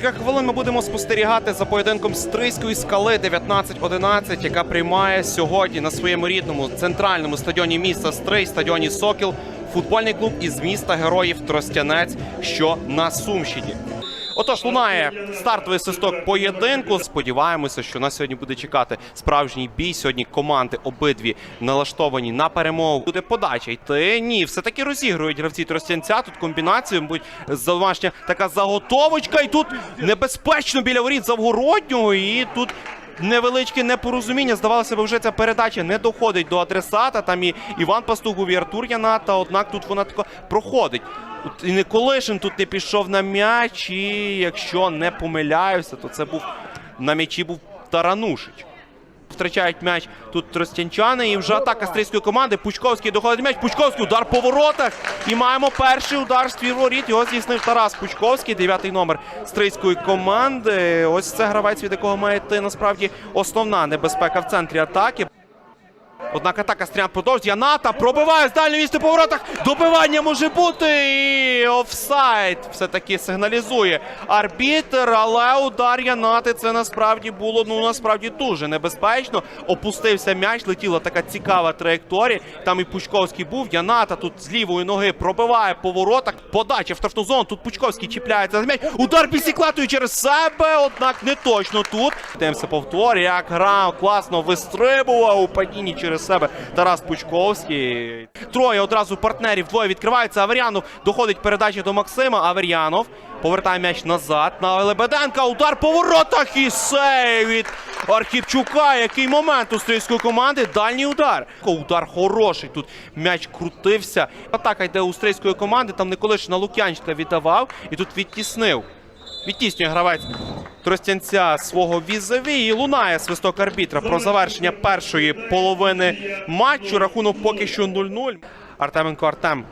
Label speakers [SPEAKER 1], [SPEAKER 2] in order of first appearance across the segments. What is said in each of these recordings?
[SPEAKER 1] декілька хвилин ми будемо спостерігати за поєдинком Стрийської скали 19-11, яка приймає сьогодні на своєму рідному центральному стадіоні міста Стрий, стадіоні Сокіл, футбольний клуб із міста Героїв Тростянець, що на Сумщині. Отож, лунає стартовий свисток поєдинку. Сподіваємося, що нас сьогодні буде чекати справжній бій. Сьогодні команди обидві налаштовані на перемогу. Буде подача йти. Ні, все таки розігрують гравці Тростянця. Тут комбінацію, мабуть, домашня така заготовочка. І тут небезпечно біля воріт Завгороднього. І тут невеличке непорозуміння. Здавалося б, вже ця передача не доходить до адресата. Там і Іван Пастугов, і Артур Яната. Однак тут вона тако проходить. І Николишин тут не пішов на м'яч, і якщо не помиляюся, то це був на м'ячі був Таранушич. Втрачають м'яч тут тростянчани. І вже атака стрийської команди. Пучковський доходить м'яч. Пучковський удар по воротах. І маємо перший удар з воріт. Його здійснив Тарас Пучковський, дев'ятий номер стрийської команди. Ось це гравець, від якого має йти насправді основна небезпека в центрі атаки. Однак атака стрілян продовжує. Яната пробиває з дальньої місця по воротах. Добивання може бути. І офсайд все-таки сигналізує арбітер. Але удар Янати це насправді було ну насправді дуже небезпечно. Опустився м'яч, летіла така цікава траєкторія. Там і Пучковський був. Яната тут з лівої ноги пробиває по воротах. Подача в штрафну зону. Тут Пучковський чіпляється за м'яч. Удар бісіклатою через себе. Однак не точно тут. Дивимося повтор. Як грав класно вистрибував у падінні через себе Тарас Пучковський. Троє одразу партнерів. Двоє відкриваються. Аверянов доходить передача до Максима. Аверянов повертає м'яч назад на Лебеденка. Удар по воротах і сейв від Архіпчука. Який момент у стрільської команди. Дальній удар. Удар хороший. Тут м'яч крутився. Атака йде у стрільської команди. Там Николиш на Лук'янчика віддавав і тут відтіснив. Відтіснює гравець Тростянця свого візаві і лунає свисток арбітра про завершення першої половини матчу. Рахунок поки що 0-0. Артеменко Артем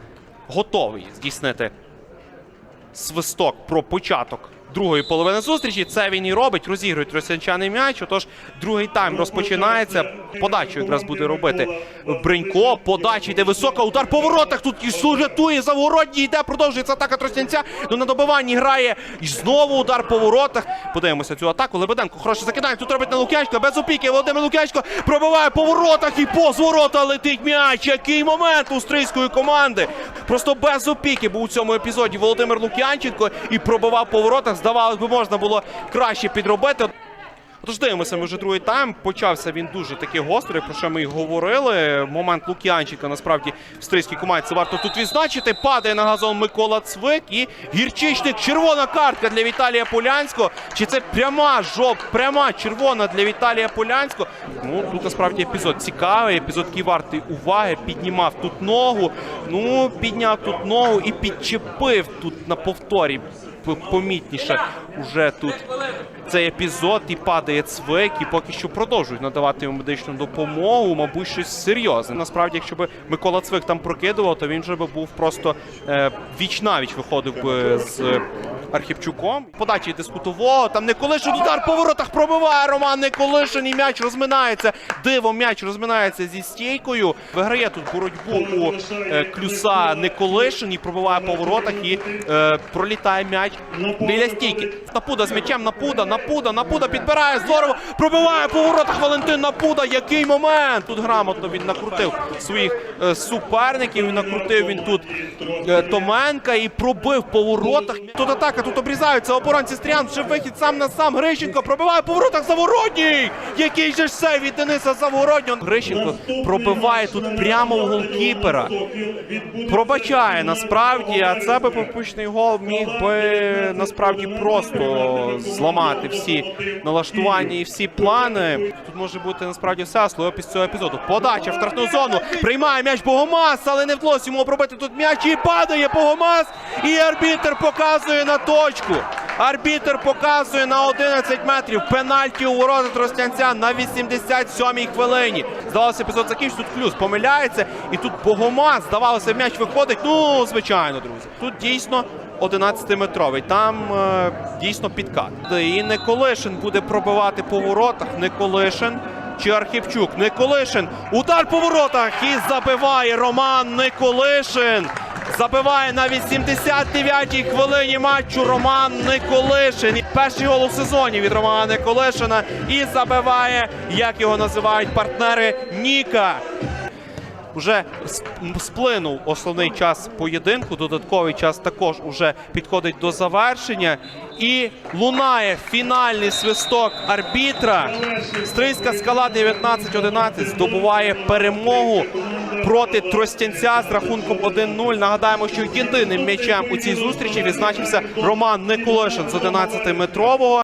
[SPEAKER 1] готовий здійснити свисток про початок другої половини зустрічі. Це він і робить. Розігрують росіянчани м'яч. Отож, другий тайм розпочинається. Подачу якраз буде робити Бринько. Подача йде висока. Удар по воротах. Тут і рятує Завгородній. Йде, продовжується атака Тростянця. Ну на добиванні грає. І знову удар по воротах. Подивимося цю атаку. Лебеденко хороше закидання. Тут робить на Лук'янчика. Без опіки. Володимир Лук'янчко пробиває по воротах і повз ворота летить м'яч. Який момент у стрийської команди. Просто без опіки був у цьому епізоді Володимир Лук'янченко і пробивав по воротах. Здавалось би, можна було краще підробити. Отож, дивимося, ми вже другий тайм. Почався він дуже такий гострий, про що ми й говорили. Момент Лук'янчика насправді в стрийській команді це варто тут відзначити. Падає на газон Микола Цвик і гірчичник. Червона картка для Віталія Полянського. Чи це пряма жоп, пряма червона для Віталія Полянського? Ну тут насправді епізод цікавий. Епізод який вартий уваги. Піднімав тут ногу. Ну підняв тут ногу і підчепив тут на повторі. Помітніше уже тут цей епізод і падає цвик, і поки що продовжують надавати йому медичну допомогу. Мабуть, щось серйозне. Насправді, якщо б Микола Цвик там прокидував, то він вже би був просто е, віч навіч виходив би з Архіпчуком. Подачі кутового. Там Николишин удар по воротах пробиває Роман Николишин і м'яч розминається. Диво, м'яч розминається зі стійкою. Виграє тут боротьбу у е, клюса Николишин і пробиває по воротах і е, пролітає м'яч біля стійки. Напуда з м'ячем, напуда, напуда, напуда підбирає здорово. Пробиває по воротах Валентин Напуда. Який момент! Тут грамотно він накрутив своїх е, суперників. Накрутив він тут е, Томенка і пробив по воротах. Тут атака, тут обрізаються оборонці Стріян. Вже вихід сам на сам. Грищенко пробиває по воротах Заворотній. Який же ж це від Дениса Заворотнього. Грищенко пробиває тут прямо у голкіпера. Пробачає насправді, а це би пропущений гол міг би насправді просто зламати всі налаштування і всі плани. Тут може бути насправді все особливо після цього епізоду. Подача в штрафну зону. Приймає м'яч Богомаз, але не вдалося йому пробити тут м'яч і падає Богомаз. І арбітер показує на точку. Арбітер показує на 11 метрів. Пенальті у ворота Тростянця на 87-й хвилині. Здавалося, епізод закінчиться. Тут Клюс помиляється. І тут Богомаз, здавалося, м'яч виходить. Ну, звичайно, друзі. Тут дійсно 11-метровий. Там е, дійсно підкат. І Николишин буде пробивати по воротах. Николишин. Чи Архівчук? Николишин. Удар по воротах і забиває Роман Николишин. Забиває на 89-й хвилині матчу Роман Николишин. Перший гол у сезоні від Романа Николишина. І забиває, як його називають партнери, Ніка. Уже сплинув основний час поєдинку. Додатковий час також уже підходить до завершення. І лунає фінальний свисток арбітра. Стрийська скала 19-11 здобуває перемогу проти Тростянця з рахунком 1-0. Нагадаємо, що єдиним м'ячем у цій зустрічі відзначився Роман Николишин з 11-метрового.